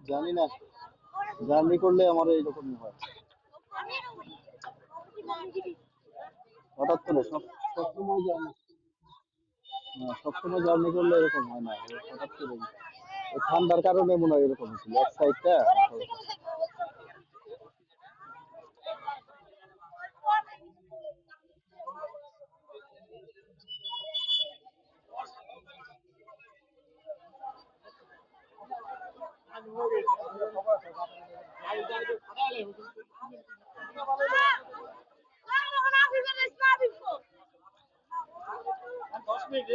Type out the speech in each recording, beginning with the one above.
জানি না। জার্নি করলে আমার এইরকমই হয়। হঠাৎ করে সব সবসময় জার্নি সবসময় জার্নি করলে এরকম হয় না। হঠাৎ করে। ঠান্ডার কারণে মনে হয় এরকম হয়েছিল। এক সাইডটা দশ minute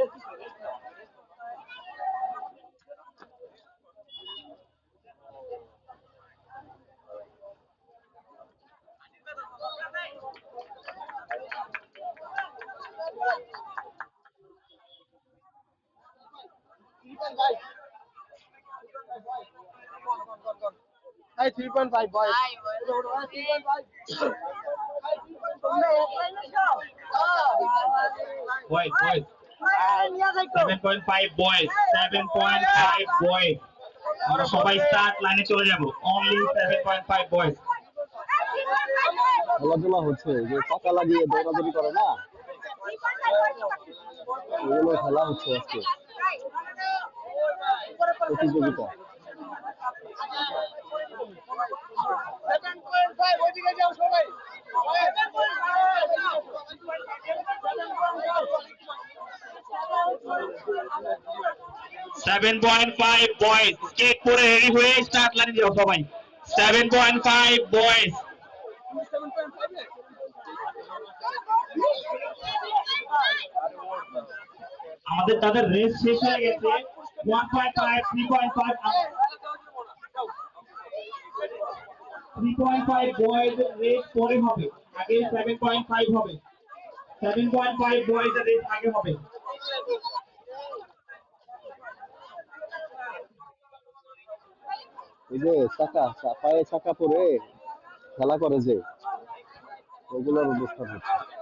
Hey, 3.5 boys. Boys, boys. 7.5 boys. 7.5 boys. আমরা সবাই স্টার্ট লাইনে চলে যাব অনলি 7.5 বয়েজ খেলাধুলা হচ্ছে যে পাকা লাগিয়ে দৌড়াদৌড়ি করে না এগুলো খেলা হচ্ছে আজকে প্রতিযোগিতা seven point five boys skate পরে রেডি হয়ে স্টার্ট লাইনে সবাই। সেভেন পয়েন্ট ফাইভ বয়েজ আমাদের তাদের রেস শেষ হয়ে গেছে। One point five three point five three point five boys race পরে হবে। আগে সেভেন পয়েন্ট ফাইভ হবে। Seven point five boys race আগে হবে। এই যে চাকা পায়ে চাকা পরে খেলা করে যে ওগুলোর অনুষ্ঠান হচ্ছে।